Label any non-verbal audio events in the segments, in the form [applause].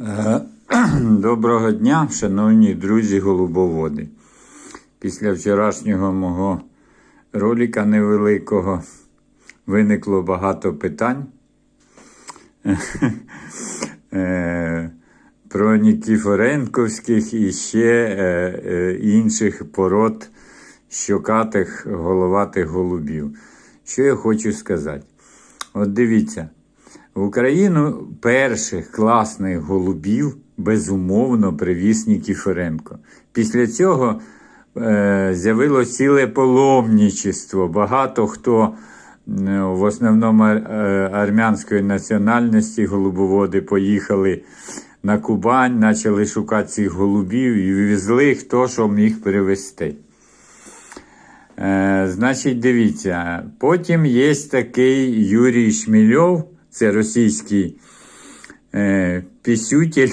Е, [clears throat] Доброго дня, шановні друзі голубоводи. Після вчорашнього мого ролика невеликого виникло багато питань [laughs] Е, про Нікіфоренковських і ще е, інших пород щокатих головатих голубів. Що я хочу сказати? От дивіться. В Україну перших класних голубів безумовно привіз Нікіфоренко. Після цього е, з'явилось ціле паломничество. Багато хто е, в основному ар- е, армянської національності голубоводи поїхали на Кубань, почали шукати цих голубів і везли хто що міг привезти. Е, значить, дивіться, потім є такий Юрій Шмільов, це російський е, пісютель,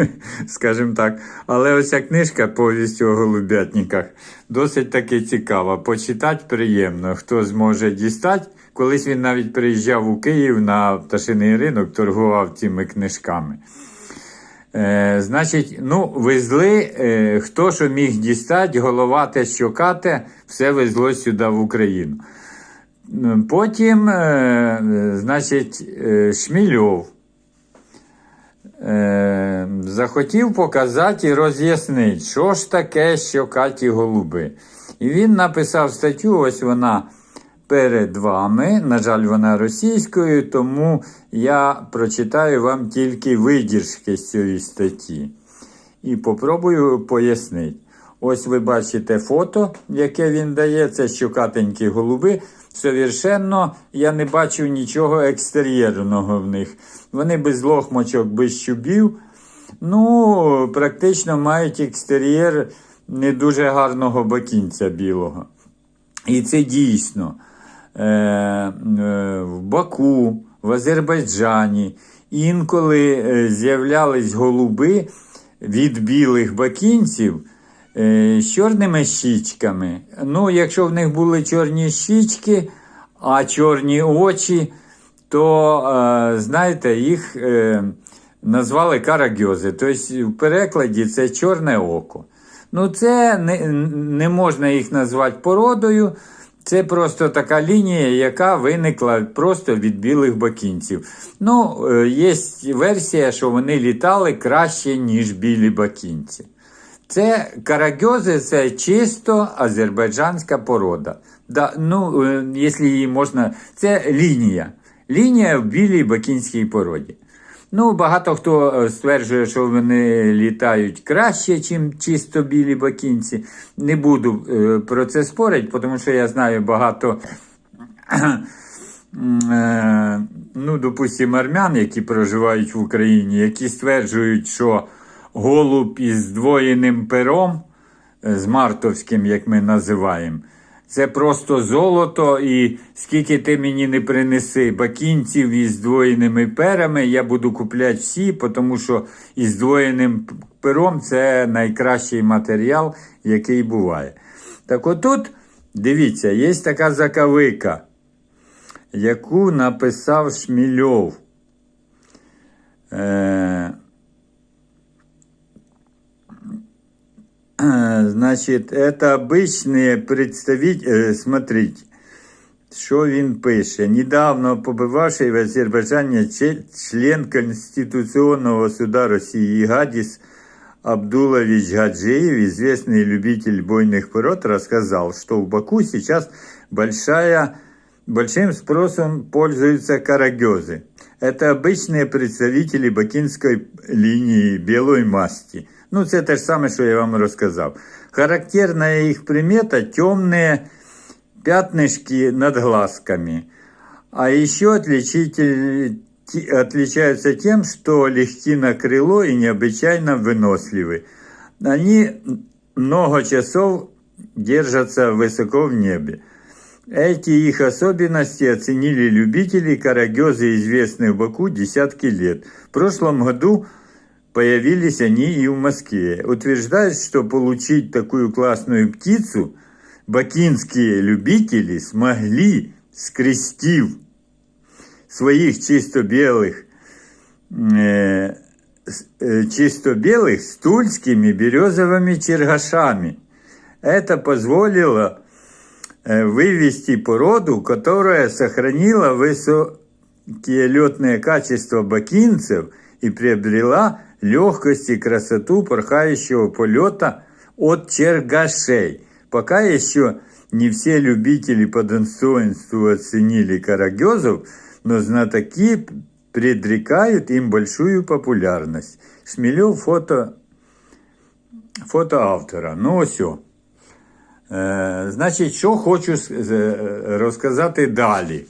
[laughs] скажімо так. Але оця книжка повість у голубятниках досить таки цікава. Почитати приємно. Хто зможе дістати. Колись він навіть приїжджав у Київ на пташиний ринок, торгував цими книжками. Е, значить, ну, везли, е, хто що міг дістати, головате, щокате, все везло сюди в Україну. Потім, е, значить, е, Шмільов е, захотів показати і роз'яснити, що ж таке щокаті голуби. І він написав статтю, ось вона перед вами. На жаль, вона російською, тому я прочитаю вам тільки видіршки з цієї статті. І попробую пояснити. Ось ви бачите фото, яке він дає, це щокатенькі голуби. Совершенно я не бачу нічого екстер'єрного в них. Вони без лохмочок, без щубів. Ну, практично мають екстер'єр не дуже гарного бакінця білого. І це дійсно е, е, в Баку, в Азербайджані інколи е, з'являлись голуби від білих бакінців з чорними щічками. Ну, якщо в них були чорні щічки, а чорні очі, то, е, знаєте, їх е, назвали карагьози. Тобто, в перекладі це чорне око. Ну, це не, не можна їх назвати породою. Це просто така лінія, яка виникла просто від білих бакінців. Ну, е, є версія, що вони літали краще, ніж білі бакінці. Це карагьози це чисто азербайджанська порода. Да, ну, е, якщо її можна, це лінія. Лінія в білій бакінській породі. Ну, багато хто е, стверджує, що вони літають краще, ніж чисто білі бакінці. Не буду е, про це спорити, тому що я знаю багато, [clears throat] ну, допустимо, армян, які проживають в Україні, які стверджують, що голуб із здвоєним пером, е, з мартовським, як ми називаємо, це просто золото, і скільки ти мені не принеси бакінців із здвоєними перами, я буду купляти всі, тому що із здвоєним пером це найкращий матеріал, який буває. Так отут, дивіться, є така закавика, яку написав Шмільов. Е, А, Значит, это обычные представители, смотрите, що він пише. Недавно побывавший в Азербайджане член Конституционного суда России Гадис Абдулович Гаджиев, известный любитель бойных пород, рассказал, что в Баку сейчас большая, большим спросом пользуются карагезы. Это обычные представители бакинской линии белой масти. Ну, це те ж саме, що я вам розказав. Характерна їх примета темні пятнышки над глазками. А еще отличаются тем, что легки на крыло и необычайно выносливы. Они много часов держатся высоко в небе. Эти их особенности оценили любители карагезы, известные в Баку десятки лет. В прошлом году появились они и в Москве. Утверждают, что получить такую классную птицу бакинские любители смогли, скрестив своих чисто белых э, э, чисто белых с тульскими березовыми чергашами. Это позволило э, вывести породу, которая сохранила высокие летные качества бакинцев и приобрела легкость и красоту порхающего полета от чергашей. Пока еще не все любители по достоинству оценили карагезов, но знатоки предрекают им большую популярность. Шмелев фото, фото автора. Ну ось. Е, значить, що хочу розказати далі.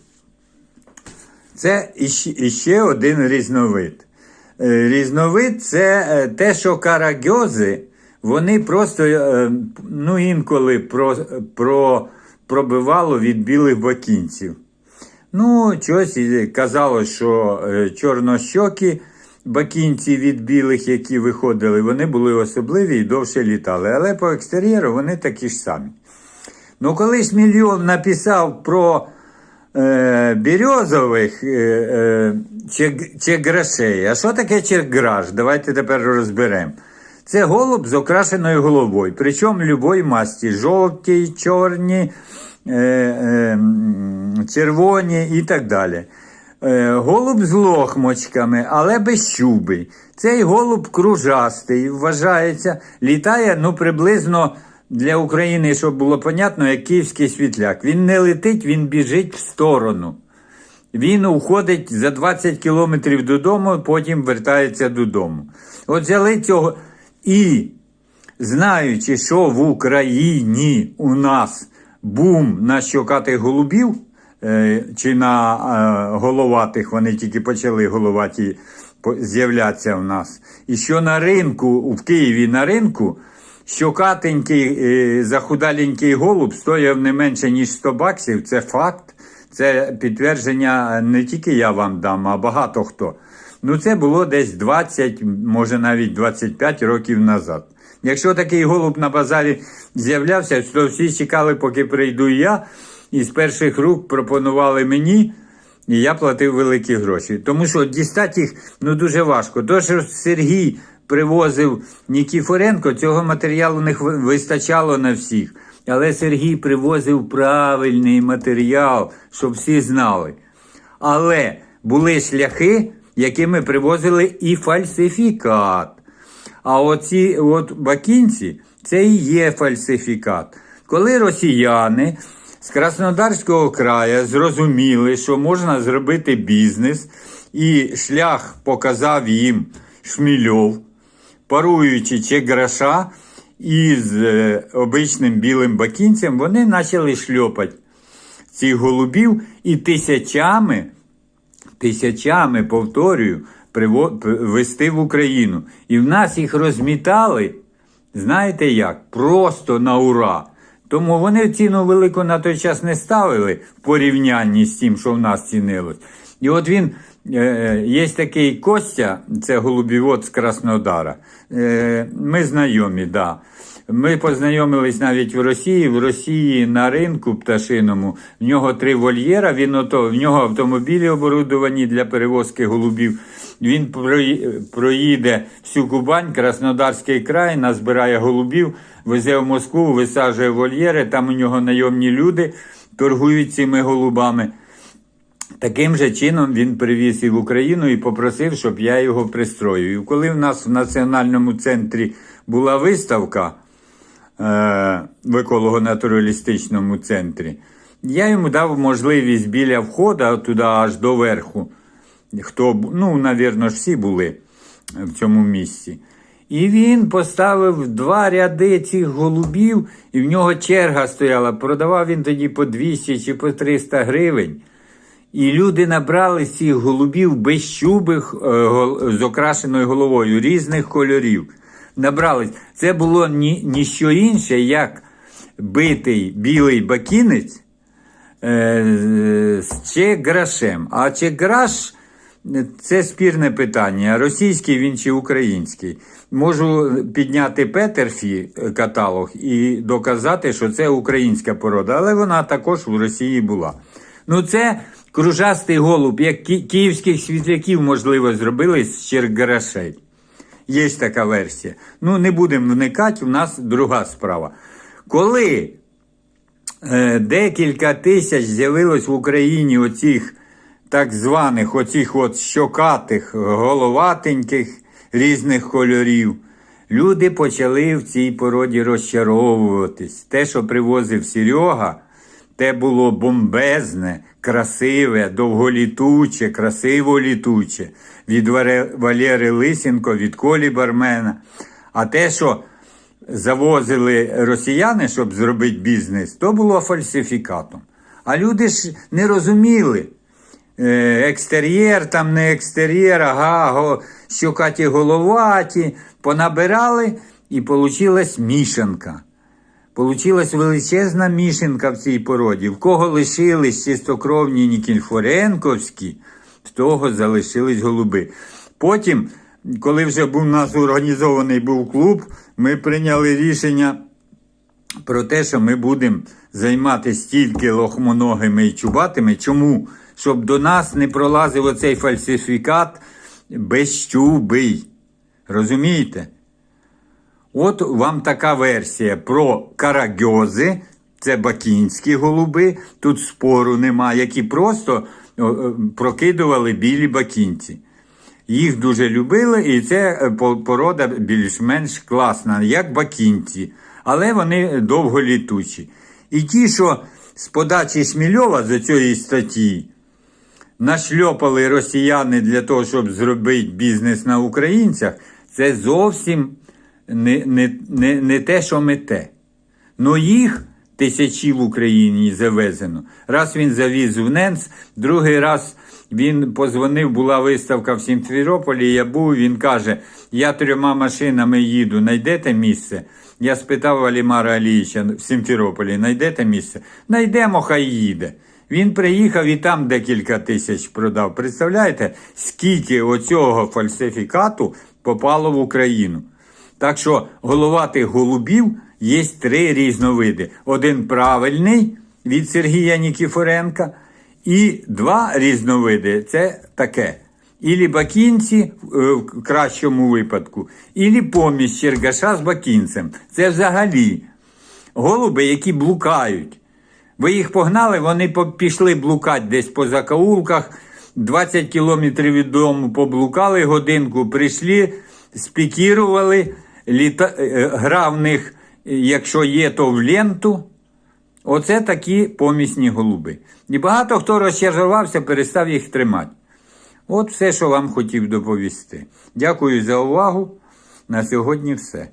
Це іще один різновид. Е, Різновид це е, те, що карагьози, вони просто е, ну, інколи про, про, пробивало від білих бакінців. Ну, щось казало, що чорнощокі бакінці від білих, які виходили, вони були особливі і довше літали. Але по екстер'єру вони такі ж самі. Ну, коли ж мільйон написав про е, бірьозових е, е, чег- чеграшей, а що таке чеграш? Давайте тепер розберемо. Це голуб з окрашеною головою, причому любої масті, жовті, чорні, е, е, червоні і так далі. Е, голуб з лохмочками, але без щуби. Цей голуб кружастий, вважається, літає ну, приблизно для України, щоб було понятно, як київський світляк. Він не летить, він біжить в сторону. Він уходить за 20 кілометрів додому, потім вертається додому. От взяли цього і, знаючи, що в Україні у нас бум на щокатих голубів, е, чи на е, головатих, вони тільки почали головаті з'являтися в нас. І що на ринку, в Києві на ринку, щокатенький, е, захудаленький голуб стояв не менше, ніж 100 баксів, це факт. Це підтвердження не тільки я вам дам, а багато хто. Ну, це було десь 20, може навіть 25 років назад. Якщо такий голуб на базарі з'являвся, то всі чекали, поки прийду я, і з перших рук пропонували мені, і я платив великі гроші. Тому що дістати їх ну, дуже важко. То, що Сергій привозив Нікіфоренко, цього матеріалу не вистачало на всіх. Але Сергій привозив правильний матеріал, щоб всі знали. Але були шляхи, якими привозили і фальсифікат. А оці от бакінці це і є фальсифікат. Коли росіяни з Краснодарського краю зрозуміли, що можна зробити бізнес, і шлях показав їм Шмільов, паруючи чеграша із е, обичним білим бакінцем, вони почали шльопати цих голубів і тисячами тисячами, повторюю, вести в Україну. І в нас їх розмітали, знаєте як? Просто на ура. Тому вони ціну велику на той час не ставили в порівнянні з тим, що в нас цінилось. І от він, є такий Костя, це голубівод з Краснодара. Е, ми знайомі, да. Ми познайомились навіть в Росії. В Росії на ринку пташиному в нього три вольєра. Він ото в нього автомобілі оборудовані для перевозки голубів. Він проїде всю Кубань, Краснодарський край, назбирає голубів, везе в Москву, висаджує вольєри. Там у нього найомні люди торгують цими голубами. Таким же чином він привіз і в Україну і попросив, щоб я його пристроїв. І коли в нас в національному центрі була виставка е, в еколого-натуралістичному центрі, я йому дав можливість біля входу туди аж до верху. Хто, ну, навірно, всі були в цьому місці. І він поставив два ряди цих голубів, і в нього черга стояла. Продавав він тоді по 200 чи по 300 гривень. І люди набрали цих голубів безщубих е, з окрашеною головою різних кольорів. Набрались. Це було ні, ніщо інше, як битий білий бакінець е, з чеграшем. А чеграш це спірне питання. Російський він чи український. Можу підняти Петерфі каталог і доказати, що це українська порода, але вона також в Росії була. Ну, це кружастий голуб, як ки- київських світляків, можливо, зробили з черграшей. Є така версія. Ну, не будемо вникати, у нас друга справа. Коли е, декілька тисяч з'явилось в Україні оцих так званих оцих от щокатих, головатеньких різних кольорів, люди почали в цій породі розчаровуватись. Те, що привозив Серега, те було бомбезне, красиве, довголітуче, красиво літуче від Валери Лисенко, від Колі Бармена. А те, що завозили росіяни, щоб зробити бізнес, то було фальсифікатом. А люди ж не розуміли. Е, Екстер'єр, там не екстер'єр, ага, щокаті головаті, понабирали і получилась мішанка. Получилась величезна мішанка в цій породі. В кого лишились чистокровні Нікільфоренковські, з того залишились голуби. Потім, коли вже був у нас організований був клуб, ми прийняли рішення про те, що ми будемо займатися тільки лохмоногими і чубатими. Чому? Щоб до нас не пролазив оцей фальсифікат безчубий. Розумієте? От вам така версія про карагьози, це бакінські голуби, тут спору нема, які просто о, прокидували білі бакінці. Їх дуже любили, і це е, порода більш-менш класна, як бакінці, але вони довго літучі. І ті, що з подачі Шмільова з цієї статті нашльопали росіяни для того, щоб зробити бізнес на українцях, це зовсім не, не, не, не те, що мете. Ну їх тисячі в Україні завезено. Раз він завіз в Ненц, другий раз він позвонив, була виставка в Сімферополі, я був, він каже, я трьома машинами їду, знайдете місце? Я спитав Валімара Алійовича в Сімферополі, знайдете місце? Найдемо, хай їде. Він приїхав і там декілька тисяч продав. Представляєте, скільки оцього фальсифікату попало в Україну? Так що головатих голубів є три різновиди. Один правильний від Сергія Нікіфоренка, і два різновиди це таке. Ілі бакінці е, в кращому випадку, ілі помість чергаша з бакінцем. Це взагалі голуби, які блукають. Ви їх погнали, вони пішли блукати десь по закаулках, 20 кілометрів від дому поблукали годинку, прийшли, спікірували, літа... е, гра в них, е, якщо є, то в ленту. Оце такі помісні голуби. І багато хто розчарувався, перестав їх тримати. От все, що вам хотів доповісти. Дякую за увагу. На сьогодні все.